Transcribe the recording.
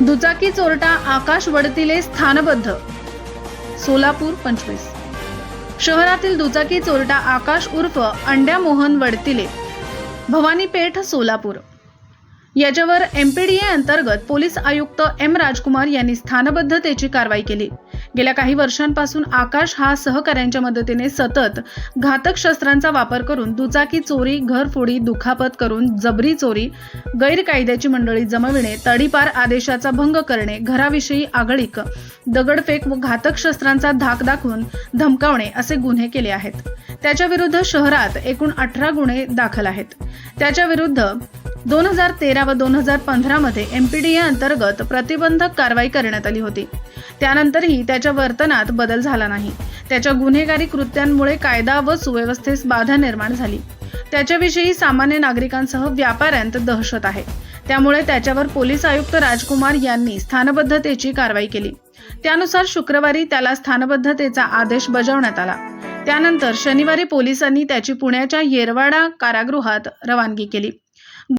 दुचाकी चोरटा आकाश वडतिले स्थानबद्ध. सोलापूर पंचवीस. शहरातील दुचाकी चोरटा आकाश उर्फ अंड्या मोहन वडतिले. भवानीपेठ सोलापूर. याच्यावर एमपीडीए अंतर्गत पोलीस आयुक्त एम राजकुमार यांनी स्थानबद्धतेची कारवाई केली. गेल्या काही वर्षांपासून आकाश हा सहकाऱ्यांच्या मदतीने सतत घातक शस्त्रांचा वापर करून दुचाकी चोरी घरफोडी दुखापत करून जबरी चोरी गैरकायद्याची मंडळी जमविणे तडीपार आदेशाचा भंग करणे घराविषयी आगळीक दगडफेक व घातक शस्त्रांचा धाक दाखवून धमकावणे असे गुन्हे केले आहेत. त्याच्या विरुद्ध शहरात एकूण अठरा गुन्हे दाखल आहेत. त्याच्या विरुद्ध दोन हजार तेरा व दोन हजार पंधरामध्ये एमपीडीए अंतर्गत प्रतिबंधक कारवाई करण्यात आली होती. त्यानंतरही त्याच्या वर्तनात बदल झाला नाही. त्याच्या गुन्हेगारी कृत्यांमुळे कायदा व सुव्यवस्थेस बाधा निर्माण झाली. त्याच्याविषयी सामान्य नागरिकांसह व्यापाऱ्यांत दहशत आहे. त्यामुळे त्याच्यावर पोलीस आयुक्त राजकुमार यांनी स्थानबद्धतेची कारवाई केली. त्यानुसार शुक्रवारी त्याला स्थानबद्धतेचा आदेश बजावण्यात आला. त्यानंतर शनिवारी पोलिसांनी त्याची पुण्याच्या येरवाडा कारागृहात रवानगी केली.